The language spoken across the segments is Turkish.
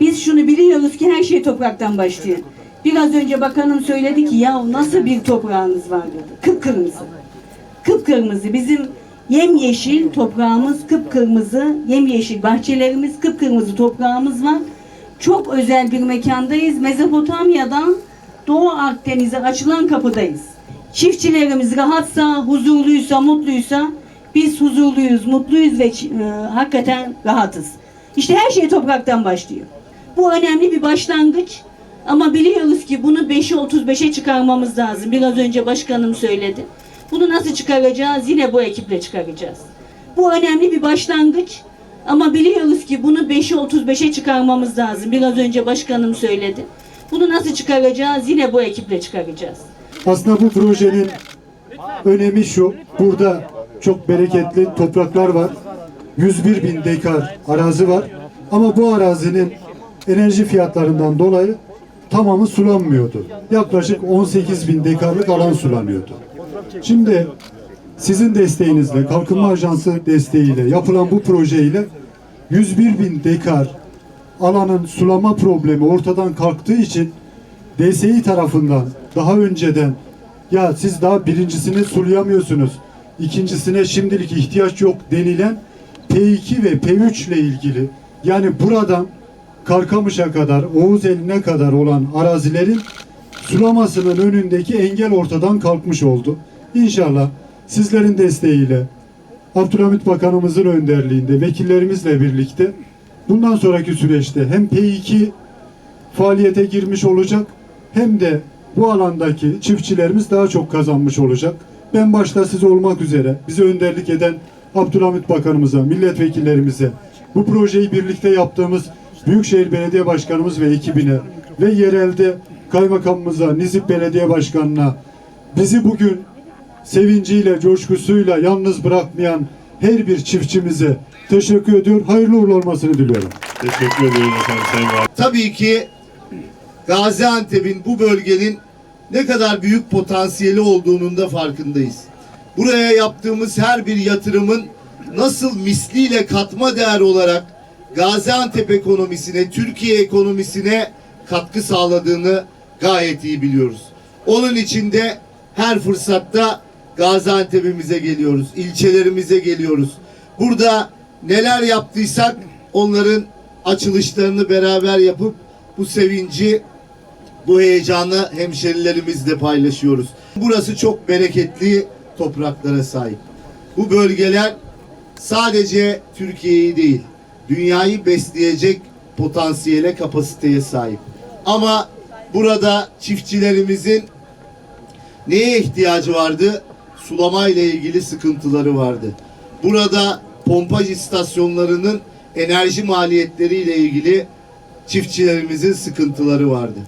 Biz şunu biliyoruz ki her şey topraktan başlıyor. Biraz önce bakanım söyledi ki ya nasıl bir toprağınız var dedi. Kıpkırmızı. Kıpkırmızı. Bizim yemyeşil toprağımız kıpkırmızı. Yemyeşil bahçelerimiz kıpkırmızı toprağımız var. Çok özel bir mekandayız. Mezopotamya'dan Doğu Akdeniz'e açılan kapıdayız. Çiftçilerimiz rahatsa, huzurluysa, mutluysa biz huzurluyuz, mutluyuz ve e, hakikaten rahatız. İşte her şey topraktan başlıyor. Bu önemli bir başlangıç. Ama biliyoruz ki bunu 5'e 35'e çıkarmamız lazım. Biraz önce başkanım söyledi. Bunu nasıl çıkaracağız? Yine bu ekiple çıkaracağız. Bu önemli bir başlangıç. Ama biliyoruz ki bunu 5'e 35'e çıkarmamız lazım. Biraz önce başkanım söyledi. Bunu nasıl çıkaracağız? Yine bu ekiple çıkaracağız. Aslında bu projenin önemi şu. Burada çok bereketli topraklar var. 101 bin dekar arazi var. Ama bu arazinin enerji fiyatlarından dolayı tamamı sulanmıyordu. Yaklaşık 18 bin dekarlık alan sulanıyordu. Şimdi sizin desteğinizle, Kalkınma Ajansı desteğiyle yapılan bu projeyle 101 bin dekar alanın sulama problemi ortadan kalktığı için DSİ tarafından daha önceden ya siz daha birincisini sulayamıyorsunuz, ikincisine şimdilik ihtiyaç yok denilen P2 ve P3 ile ilgili yani buradan Karkamış'a kadar, Oğuz eline kadar olan arazilerin sulamasının önündeki engel ortadan kalkmış oldu. İnşallah sizlerin desteğiyle, Abdülhamit Bakanımızın önderliğinde, vekillerimizle birlikte bundan sonraki süreçte hem P2 faaliyete girmiş olacak hem de bu alandaki çiftçilerimiz daha çok kazanmış olacak. Ben başta siz olmak üzere bize önderlik eden Abdülhamit Bakanımıza, milletvekillerimize, bu projeyi birlikte yaptığımız Büyükşehir Belediye Başkanımız ve ekibine ve yerelde kaymakamımıza, Nizip Belediye Başkanı'na bizi bugün sevinciyle, coşkusuyla yalnız bırakmayan her bir çiftçimize teşekkür ediyor. Hayırlı uğurlu olmasını diliyorum. Teşekkür ediyorum efendim Sayın Valim. Tabii ki Gaziantep'in bu bölgenin ne kadar büyük potansiyeli olduğunun da farkındayız. Buraya yaptığımız her bir yatırımın nasıl misliyle katma değer olarak Gaziantep ekonomisine, Türkiye ekonomisine katkı sağladığını gayet iyi biliyoruz. Onun için de her fırsatta Gaziantep'imize geliyoruz, ilçelerimize geliyoruz. Burada neler yaptıysak onların açılışlarını beraber yapıp bu sevinci, bu heyecanı hemşerilerimizle paylaşıyoruz. Burası çok bereketli topraklara sahip. Bu bölgeler sadece Türkiye'yi değil, dünyayı besleyecek potansiyele, kapasiteye sahip. Ama burada çiftçilerimizin neye ihtiyacı vardı? Sulama ile ilgili sıkıntıları vardı. Burada pompaj istasyonlarının enerji maliyetleriyle ilgili çiftçilerimizin sıkıntıları vardı.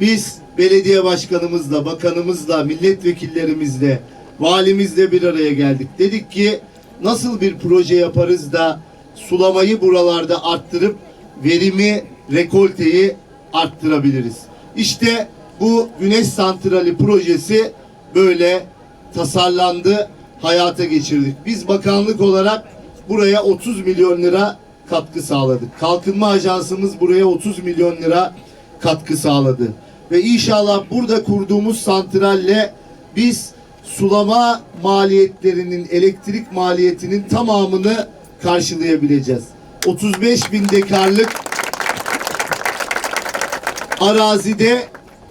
Biz belediye başkanımızla, bakanımızla, milletvekillerimizle, valimizle bir araya geldik. Dedik ki nasıl bir proje yaparız da sulamayı buralarda arttırıp verimi, rekolteyi arttırabiliriz. İşte bu güneş santrali projesi böyle tasarlandı, hayata geçirdik. Biz bakanlık olarak buraya 30 milyon lira katkı sağladık. Kalkınma Ajansımız buraya 30 milyon lira katkı sağladı. Ve inşallah burada kurduğumuz santralle biz sulama maliyetlerinin, elektrik maliyetinin tamamını karşılayabileceğiz. 35 bin dekarlık arazide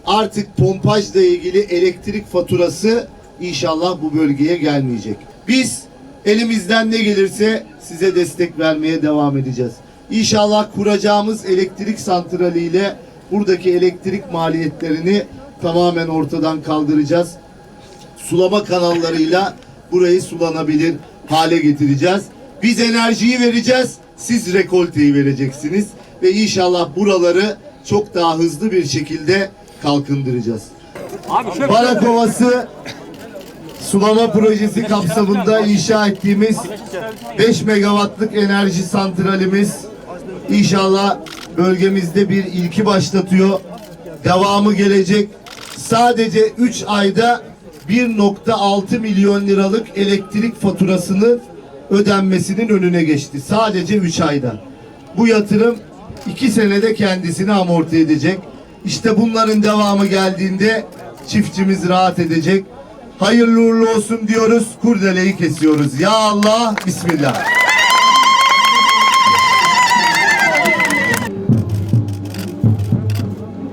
artık pompajla ilgili elektrik faturası inşallah bu bölgeye gelmeyecek. Biz elimizden ne gelirse size destek vermeye devam edeceğiz. İnşallah kuracağımız elektrik santraliyle buradaki elektrik maliyetlerini tamamen ortadan kaldıracağız. Sulama kanallarıyla burayı sulanabilir hale getireceğiz. Biz enerjiyi vereceğiz, siz rekolteyi vereceksiniz ve inşallah buraları çok daha hızlı bir şekilde kalkındıracağız. Barak Ovası sulama projesi kapsamında inşa ettiğimiz 5 megawattlık enerji santralimiz inşallah bölgemizde bir ilki başlatıyor. Devamı gelecek. Sadece 3 ayda 1.6 milyon liralık elektrik faturasını ödenmesinin önüne geçti. Sadece 3 ayda. Bu yatırım iki senede kendisini amorti edecek. İşte bunların devamı geldiğinde çiftçimiz rahat edecek. Hayırlı uğurlu olsun diyoruz. Kurdeleyi kesiyoruz. Ya Allah, Bismillah.